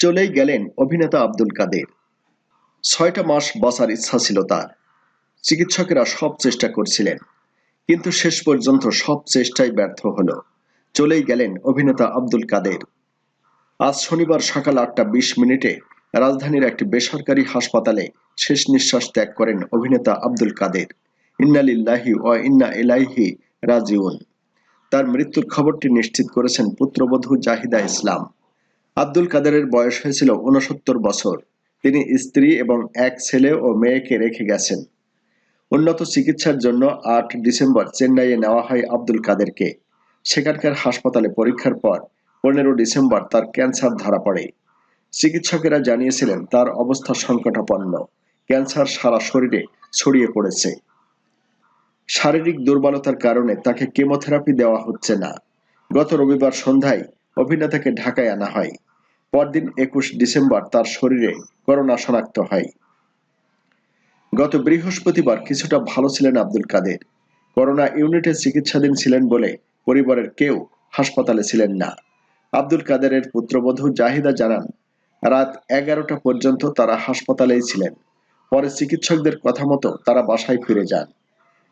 চলেই গেলেন অভিনেতা আব্দুল কাদের। ছয়টা মাস বাঁচার ইচ্ছা ছিল তার। চিকিৎসকেরা সব চেষ্টা করছিলেন, কিন্তু শেষ পর্যন্ত সব চেষ্টাই ব্যর্থ হলো। চলেই গেলেন অভিনেতা আব্দুল কাদের। আজ শনিবার সকাল আটটা বিশ মিনিটে রাজধানীর একটি বেসরকারি হাসপাতালে শেষ নিঃশ্বাস ত্যাগ করেন অভিনেতা আব্দুল কাদের। ইন্নালিল্লাহি ও ইন্না এলাইহি রাজিউন। তার মৃত্যুর খবরটি নিশ্চিত করেছেন পুত্রবধূ জাহিদা ইসলাম। আব্দুল কাদেরের বয়স হয়েছিল উনসত্তর বছর। তিনি স্ত্রী এবং এক ছেলে ও মেয়েকে রেখে গেছেন। উন্নত চিকিৎসার জন্য আট ডিসেম্বর চেন্নাইয়ে নেওয়া হয় আব্দুল কাদেরকে। সেখানকার হাসপাতালে পরীক্ষার পর পনেরো ডিসেম্বর তার ক্যান্সার ধরা পড়ে। চিকিৎসকেরা জানিয়েছিলেন, তার অবস্থা সংকটাপন্ন। ক্যান্সার সারা শরীরে ছড়িয়ে পড়েছে। শারীরিক দুর্বলতার কারণে তাকে কেমোথেরাপি দেওয়া হচ্ছে না। গত রবিবার সন্ধ্যায় অভিনেতাকে ঢাকায় আনা হয়। পরদিন একুশ ডিসেম্বর তার শরীরে করোনা শনাক্ত হয়। গত বৃহস্পতিবার কিছুটা ভালো ছিলেন আব্দুল কাদের। করোনা ইউনিটে চিকিৎসাধীন ছিলেন বলে পরিবারের কেউ হাসপাতালে ছিলেন না। আব্দুল কাদেরের পুত্রবধূ জাহিদা জানান, রাত এগারোটা পর্যন্ত তারা হাসপাতালেই ছিলেন। পরে চিকিৎসকদের কথা মতো তারা বাসায় ফিরে যান।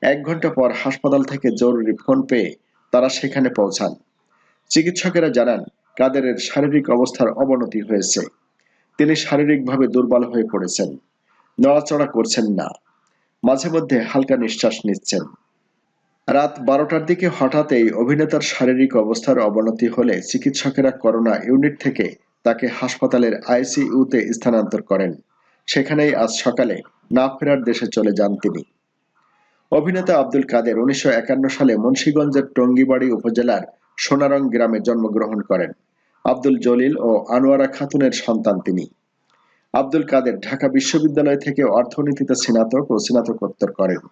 এক ঘণ্টা পর হাসপাতাল থেকে জরুরি ফোন পেয়ে তারা সেখানে পৌঁছান। চিকিৎসকেরা জানান কাদেরের শারীরিক অবস্থার অবনতি হয়েছে। তিনি শারীরিকভাবে দুর্বল হয়ে পড়েছেন। নড়াচড়া করছেন না। মাঝে মধ্যে হালকা নিঃশ্বাস নিচ্ছেন। রাত বারোটার দিকে হঠাৎ এই অভিনেতার শারীরিক অবস্থার অবনতি হলে চিকিৎসকেরা করোনা ইউনিট থেকে তাকে হাসপাতালের আইসিইউতে স্থানান্তর করেন। সেখানেই আজ সকালে না ফেরার দেশে চলে যান তিনি। অভিনেতা আব্দুল কাদের উনিশশো একান্ন সালে মুন্সীগঞ্জের টঙ্গিবাড়ি উপজেলার সোনারং গ্রামে জন্মগ্রহণ করেন। আব্দুল জলিল ও আনোয়ারা খাতুনের সন্তান তিনি। আব্দুল কাদের ঢাকা বিশ্ববিদ্যালয় থেকে অর্থনীতিতে স্নাতক ও স্নাতকোত্তর করেন।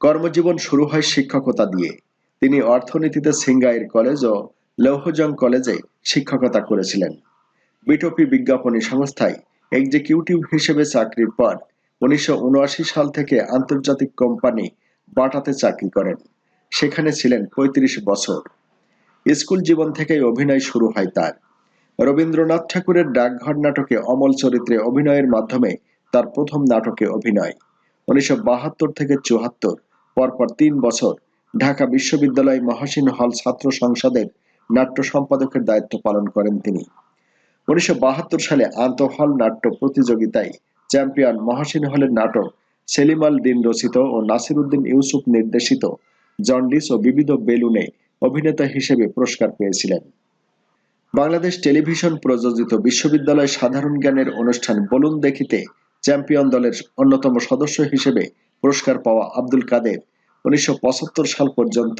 কর্মজীবন শুরু হয় শিক্ষকতা দিয়ে। তিনি অর্থনীতিতে সিঙ্গাইর কলেজ ও লৌহজং কলেজে শিক্ষকতা করেছিলেন। বিটপি বিজ্ঞাপনী সংস্থায় এক্সিকিউটিভ হিসেবে চাকরির পর উনিশশো উনআশি সাল থেকে আন্তর্জাতিক কোম্পানি বাটাতে চাকরি করেন। সেখানে ছিলেন ৩৫ বছর। স্কুল জীবন থেকেই অভিনয় শুরু হয় তার। রবীন্দ্রনাথ ঠাকুরের ডাকঘর নাটকে অমল চরিত্রে অভিনয়ের মাধ্যমে তার প্রথম নাটকে অভিনয়। উনিশশো থেকে চুয়াত্তর, পরপর তিন বছর ঢাকা বিশ্ববিদ্যালয় মহাসিন হল ছাত্র সংসদের নাট্য সম্পাদকের দায়িত্ব পালন করেন তিনি। উনিশশো বাহাত্তর সালে আন্তঃহল নাট্য প্রতিযোগিতায় চ্যাম্পিয়ন মহাসিন হলের নাটক সেলিমাল দিন রচিত ও নাসির উদ্দিন ইউসুফ নির্দেশিত, জন্ডিস ও বিবিধ বেলুনে অভিনেতা হিসেবে পুরস্কার পেয়েছিলেন। বাংলাদেশ টেলিভিশন প্রযোজিত বিশ্ববিদ্যালয় সাধারণ জ্ঞানের অনুষ্ঠান বলুন দেখিতে চ্যাম্পিয়ন দলের অন্যতম সদস্য হিসেবে পুরস্কার পাওয়া আব্দুল কাদের উনিশশো পঁচাত্তর সাল পর্যন্ত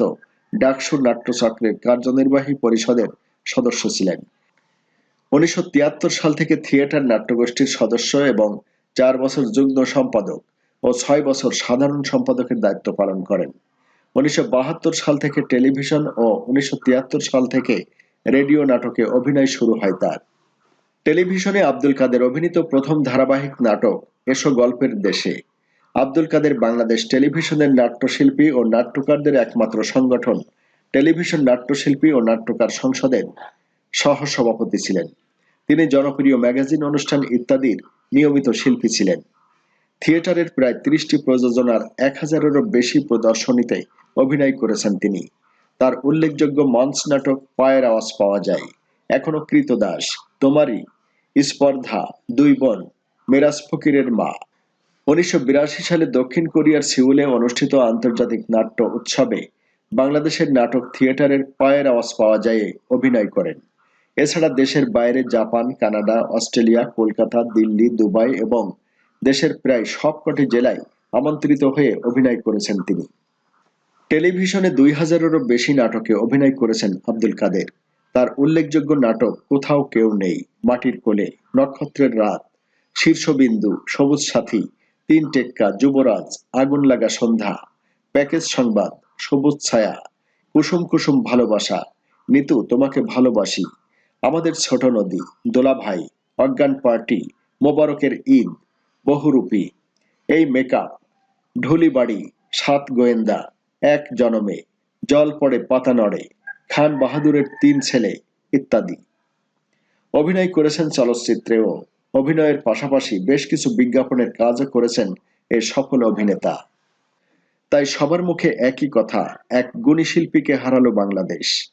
ডাকসু নাট্যচক্রের কার্যনির্বাহী পরিষদের সদস্য ছিলেন। উনিশশো তিয়াত্তর সাল থেকে থিয়েটার নাট্যগোষ্ঠীর সদস্য এবং চার বছর যুগ্ম সম্পাদক ও ছয় বছর সাধারণ সম্পাদকের দায়িত্ব পালন করেন। উনিশশো সাল থেকে টেলিভিশন ও উনিশশো তিয়াত্তর সাল থেকে রেডিও নাটকে অভিনয় শুরু হয় তার। টেলিভিশনে আব্দুল কাদের অভিনীত প্রথম ধারাবাহিক নাটক, এসো গল্পের দেশে। আব্দুল কাদের বাংলাদেশ টেলিভিশনের নাট্যশিল্পী ও নাট্যকারদের একমাত্র সংগঠন। টেলিভিশন নাট্যশিল্পী ও নাট্যকার সংসদের সহ সভাপতি ছিলেন। তিনি জনপ্রিয় ম্যাগাজিন অনুষ্ঠান ইত্যাদির নিয়মিত শিল্পী ছিলেন। থিয়েটারের প্রায় ত্রিশটি প্রযোজনার এক হাজারেরও বেশি প্রদর্শনীতে অভিনয় করেছেন তিনি। তার উল্লেখযোগ্য মঞ্চ নাটক পায়ের আওয়াজ পাওয়া যায়। এখনও কৃতদাস তোমারই স্পর্ধা, দুই বোন, মেরাজ ফকিরের মা। উনিশশো বিরাশি সালে দক্ষিণ কোরিয়ার সিউলে অনুষ্ঠিত আন্তর্জাতিক নাট্য উৎসবে বাংলাদেশের নাটক থিয়েটারের পায়ের আওয়াজ পাওয়া যায় অভিনয় করেন। এছাড়া দেশের বাইরে Japan, Canada, Australia, Kolkata, Delhi, Dubai এবং দেশের প্রায় সবকটি জেলায় আমন্ত্রিত হয়ে অভিনয় করেছেন তিনি। টেলিভিশনে দুই হাজারেরও বেশি নাটকে অভিনয় করেছেন আব্দুল কাদের। তার উল্লেখযোগ্য নাটক, কোথাও কেউ নেই, মাটির কোলে, নক্ষত্রের রাত, শীর্ষবিন্দু, সবুজ সাথী, তিন টেক্কা, যুবরাজ, আগুন লাগা সন্ধ্যা, প্যাকেজ সংবাদ, সবুজ ছায়া, কুসুম কুসুম ভালোবাসা, নিতু, তোমাকে ভালোবাসি, আমাদের ছোট নদী দোলা ভাই অজ্ঞান পার্টি, মোবারকের ঈদ, বহুরূপী, এই মেকআপ ঢুলি বাড়ি সাত গোয়েন্দা এক জনমে, জল পড়ে পাতা নড়ে, খান বাহাদুরের তিন ছেলে, ইত্যাদি। অভিনয় করেছেন চলচ্চিত্রেও। অভিনয়ের পাশাপাশি বেশ কিছু বিজ্ঞাপনের কাজও করেছেন এই সফল অভিনেতা। তাই সবার মুখে একই কথা, এক গুণী শিল্পীকে হারালো বাংলাদেশ।